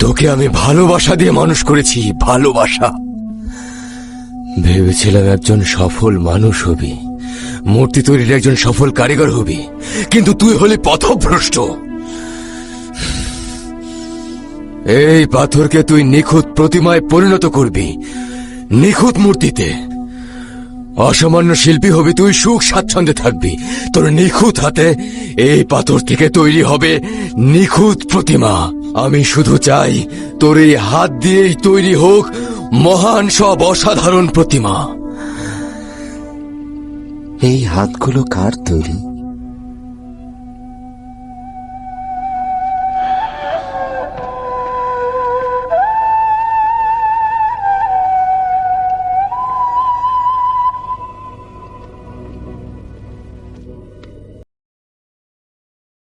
তোকে আমি ভালোবাসা দিয়ে মানুষ করেছি, ভালোবাসা। ভেবেছিলাম একজন সফল মানুষ হবি। মূর্তি তৈরির একজন সফল কারিগর হবি। কিন্তু তুই হলি পথভ্রষ্ট। এই পাথরকে তুই নিখুঁত প্রতিমায় পরিণত করবি। নিখুঁত মূর্তিতে। অসামান্য শিল্পী হবি তুই, সুখ স্বাচ্ছন্দ্যে থাকবি। তোর নিখুঁত হাতে এই পাথর থেকে তৈরি হবে নিখুঁত প্রতিমা। আমি শুধু চাই তোর এই হাত দিয়েই তৈরি হোক মহান সব অসাধারণ প্রতিমা। এই হাতগুলো কার তৈরি?